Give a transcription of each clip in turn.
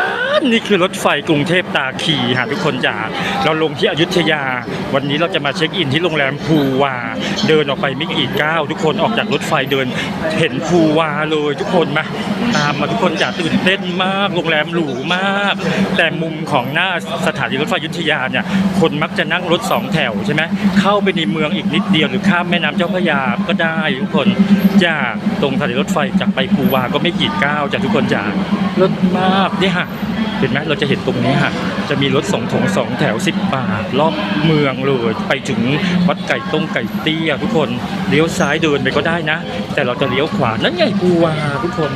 านนี่คือรถไฟกรุงเทพตาคีหาทุกคนจ๋าเราลงที่อยุธยา วันนี้เราจะมาเช็คอินที่โรงแรมภูวา เดินออกไปไม่กี่ก้าวทุกคนออกจากรถไฟเดิน เห็นภูวาเลยทุกคนมาตามมาทุกคนจ๋าตื่นเต้นมาก โรงแรมหรูมาก แต่มุมของหน้าสถานีรถไฟยุธยาเนี่ย คนมักจะนั่งรถสองแถวใช่ไหม เข้าไปในเมืองอีกนิดเดียวหรือข้ามแม่น้ำเจ้าพระยาก็ได้ทุกคนจากตรงสถานีรถไฟจากไปภูวาก็ไม่กี่ก้าวจากทุกคนจ๋ารถมากเนี่ยฮะเห็นไหมเราจะเห็นตรงนี้ฮะจะมีรถสองถงสองแถวสิบบาทรอบเมืองเลยไปถึงวัดไก่ต้งไก่เตี้ยทุกคนเลี้ยวซ้ายเดินไปก็ได้นะ แต่เราจะเลี้ยวขวานั่นไงภูวาทุกคน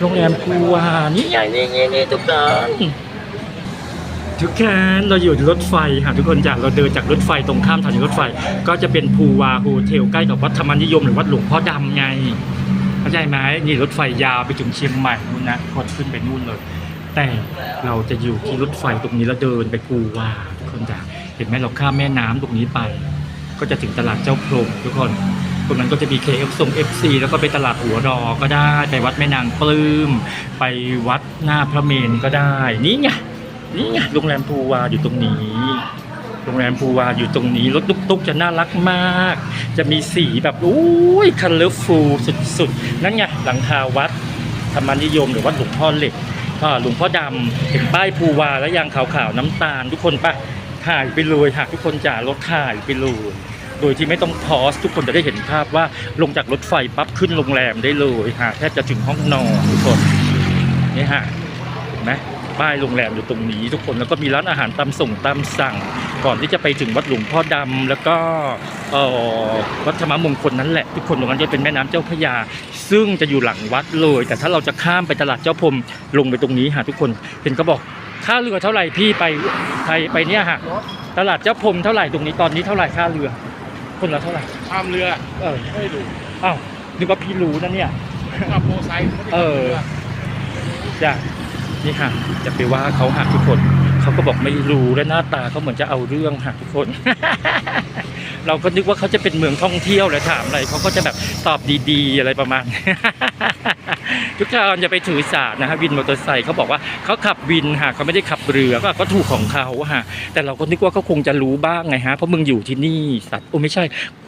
โรงแรมภูวานี่ไงนี่นี่นี่ทุกคนทุกคนเราอยู่รถไฟหาทุกคนจากเราเดินจากรถไฟตรงข้ามสถานีรถไฟ ก็จะเป็นภูวาโฮเทลใกล้กับวัดธรรมนิยมหรือวัดหลวงพ่อดำไงเข้าใจไหมนี่รถไฟยาวไปถึงเชียงใหม่นู่นนะคนขึ้นไปนู่นเลย แต่เราจะอยู่ที่รถไฟตรงนี้แล้วเดินไปภูวาทุกคนจ้ะเห็นไหมเราข้ามแม่น้ำตรงนี้ไป ก็จะถึงตลาดเจ้าพรมทุกคน รงนั้นก็จะมี KF ทรง FC แล้วก็ไปตลาดหัวรอก็ได้ไปวัดแม่นางปลื้มไปวัดหน้าพระเมรุก็ได้ นี่ไงนี่ไงโรงแรมภูวาอยู่ตรงนี้ โรงแรมภูวาอยู่ตรงนี้รถตุ๊กๆจะน่ารักมาก จะมีสีแบบอุ้ยคันเลอร์ฟูสุดๆ นั่นไงหลังคาวัดธรรมนิยมหรือวัดหลวงพ่อเหล็กหลวงพ่อดำเห็นป้ายภูวาแล้วยางขาวๆน้ำตาล ทุกคนปะถ่ายไปเลยหากทุกคนจ่ารถถ่ายไปเลย โดยที่ไม่ต้องพอสทุกคนจะได้เห็นภาพว่าลงจากรถไฟปั๊บขึ้นโรงแรมได้เลยฮะแทบจะถึงห้องนอนทุกคนนี่ฮะเห็นไหมป้ายโรงแรมอยู่ตรงนี้ทุกคนแล้วก็มีร้านอาหารตามส่งตามสั่ง ก่อนที่จะไปถึงวัดหลวงพ่อดำแล้วก็เออวัดธรรมมงคลนั่นแหละ ทุกคนตรงนั้นจะเป็นแม่น้ำเจ้าพระยา ซึ่งจะอยู่หลังวัดเลย แต่ถ้าเราจะข้ามไปตลาดเจ้าพรมลงไปตรงนี้ฮะทุกคนเห็นเขาบอกค่าเรือเท่าไหร่พี่ไปไปไปเนี่ยฮะตลาดเจ้าพรมเท่าไหร่ตรงนี้ตอนนี้เท่าไหร่ค่าเรือ คนละเท่าไหร่ข้ามเรือเออไม่รู้อ้าวนึกว่าพี่รู้นะเนี่ยขับโมอไซค์ไม่ได้เออขับรือจ้ะนี่ค่ะจะไปว่าเขาหักทุกคนเขาก็บอกไม่รู้และหน้าตาเขาเหมือนจะเอาเรื่องหักทุกคน เราก็นึกว่าเขาจะเป็นเมืองท่องเที่ยวและถามอะไรเขาก็จะแบบตอบดีๆ อะไรประมาณ ทุกคนอย่าไปถือสานะฮะวินมอเตอร์ไซค์เขาบอกว่าเขาขับวินฮะเขาไม่ได้ขับเรือก็ก็ถูกของเขาฮะแต่เราก็นึกว่าเขาคงจะรู้บ้างไงฮะเพราะมึงอยู่ที่นี่สัตว์โอ้ไม่ใช่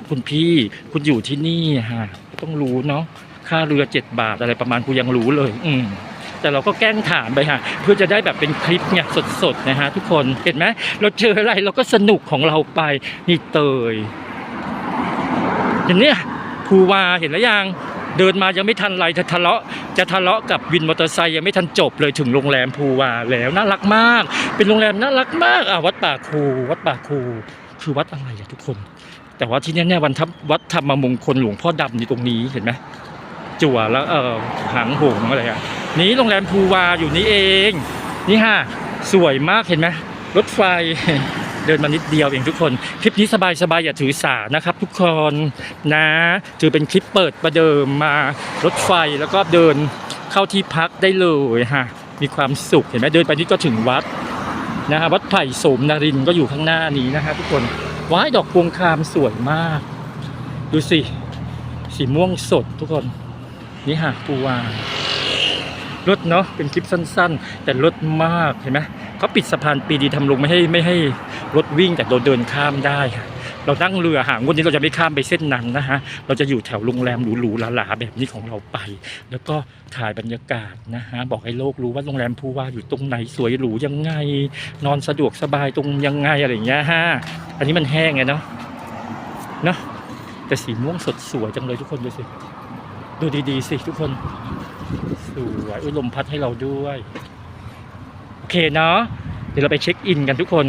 คุณพี่คุณอยู่ที่นี่ฮะต้องรู้เนาะค่าเรือเจ็ดบาทอะไรประมาณกูยังรู้เลย อืมแต่เราก็แกล้งถามไปฮะเพื่อจะได้แบบเป็นคลิปเนี่ยสดๆนะฮะทุกคนเห็นไหมเราเจออะไรเราก็สนุกของเราไปนี่เตยเห็นเนี่ยภูวาเห็นแล้วยัง เดินมายังไม่ทันไรจะทะเลาะจะทะเลาะกับวินมอเตอร์ไซค์ยังไม่ทันจบเลยถึงโรงแรมภูวาแล้วน่ารักมาก เป็นโรงแรมน่ารักมากอะวัดป่าคูวัดป่าคูคือวัดอะไรอะทุกคน แต่ว่าที่นี่เนี่ยวันทับวัดธรรมมงคลหลวงพ่อดำอยู่ตรงนี้เห็นไหมจั่วแล้วเออหางหงอะไรอะนี่โรงแรมภูวาอยู่นี่เอง นี่ฮะสวยมากเห็นไหมรถไฟ เดินมานิดเดียวเองทุกคน คลิปนี้สบายสบายๆอย่าถือสานะครับ ทุกคนนะ ถือเป็นคลิปเปิดประเดิมมารถไฟแล้วก็เดินเข้าที่พักได้เลยฮะมีความสุขเห็นไหมเดินไปนี่ก็ถึงวัดนะฮะวัดไผ่โสมนรินก็อยู่ข้างหน้านี้นะฮะทุกคนว้ายดอกพวงคามสวยมาก ดูสิ สีม่วงสดทุกคนนี่ฮะภูวารถเนาะเป็นคลิปสั้น ๆ แต่รถมากเห็นไหม เขาปิดสะพานปีดีทำลงไม่ให้ไม่ให้รถวิ่งแต่เราเดินข้ามได้ เรานั่งเรือหางวันนี้เราจะไม่ข้ามไปเส้นนั้นนะฮะเราจะอยู่แถวโรงแรมหรูๆหราๆแบบนี้ของเราไป แล้วก็ถ่ายบรรยากาศนะฮะบอกให้โลกรู้ว่าโรงแรมภูวาอยู่ตรงไหนสวยหรูยังไง นอนสะดวกสบายตรงยังไงอะไรอย่างเงี้ยฮะอันนี้มันแห้งไงเนาะเนาะแต่สีม่วงสดสวยจังเลยทุกคนดูสิดูดีๆสิทุกคนสวยอุ้ยลมพัดให้เราด้วย เคเนาะเดี๋ยวเราไปเช็คอินกันทุกคน